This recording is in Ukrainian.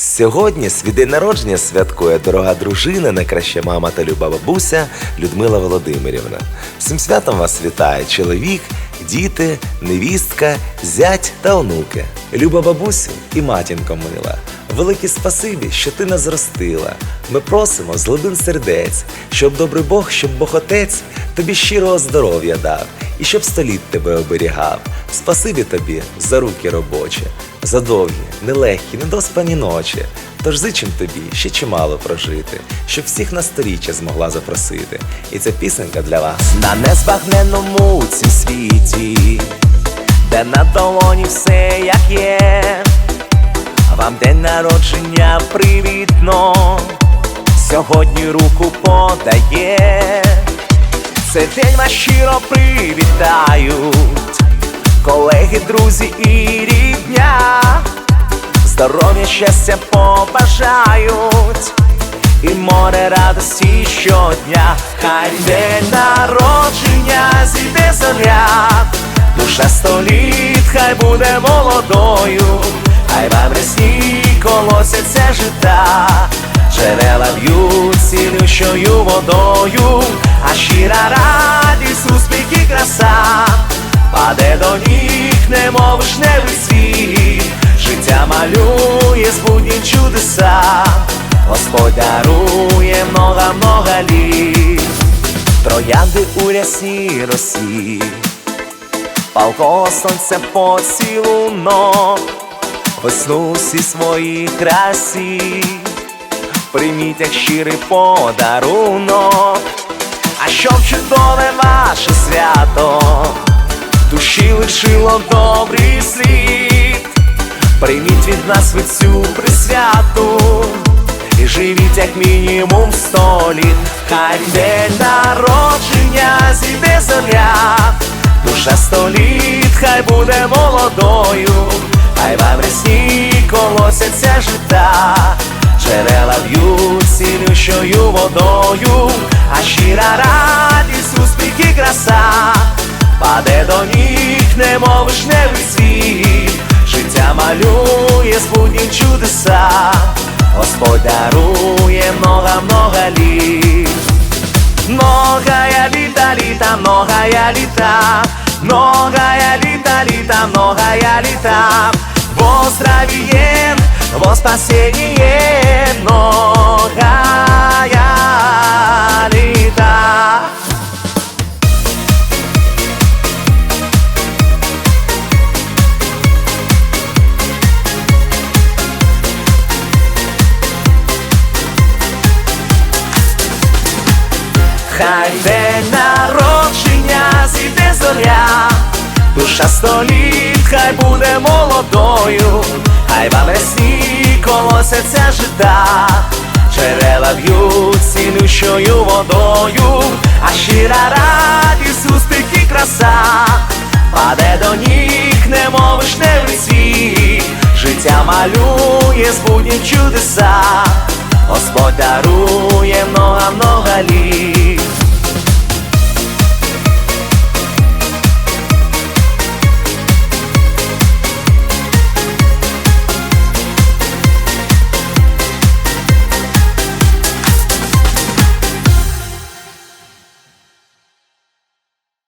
Сьогодні свій день народження святкує дорога дружина, найкраща мама та люба бабуся Людмила Володимирівна. З Цим святом вас вітає чоловік, діти, невістка, зять та онуки. Люба бабусю і матінко мила. Велике спасибі, що ти нас зростила. Ми просимо з глибин сердець, щоб добрий Бог, щоб Бог Отець тобі щирого здоров'я дав і щоб століт тебе оберігав. Спасибі тобі за руки робочі, за довгі, нелегкі, недоспані ночі. Тож зичим тобі ще чимало прожити, щоб всіх на сторіччя змогла запросити. І ця пісенька для вас. На незбагненному цім світі, де на долоні все як є, вам день народження привітно, сьогодні руку подає, цей день вас щиро привітають, колеги, друзі і рідня, здоров'я, щастя побажають. І море радості щодня, хай день народження зійде зоря, душа століт, хай буде молодою, хай вам колосяться жита, джерела б'ють цілющою водою, а щира радість, успіх і краса, паде до ніг, немов вишневий світ, життя малює збудні чудеса. Господь дарує много-много літ, троянди у рясній росі, палкого сонця поцілунок, весну всі свої красі, прийміть як щирий подарунок, а щоб чудове ваше свято, душі лишило добрий слід. Прийміть від нас ви цю присвяту І живіть як мінімум сто літ Хай день народження зійде зоря Душа сто літ, хай буде молодою. Хай вам рясні колосяться жита Джерела б'ють цілющою водою А щира радість, успіх і краса Паде до ніг, немов вишневий світ. Життя малює збудні чудеса, Господь дарує много-много літ. Многая літа, літа, многая літа, многая літа, літа, многая літа, во здравие, во спасение, многая Хай день народження зійде зоря, душа століт, хай буде молодою, хай вам весні колосяться жита, джерела б'ють цілющою водою, а щира радість, успіх і краса, паде до ніг, немов вишневий світ, життя малює збудні чудеса. Господь дарує много-много літ.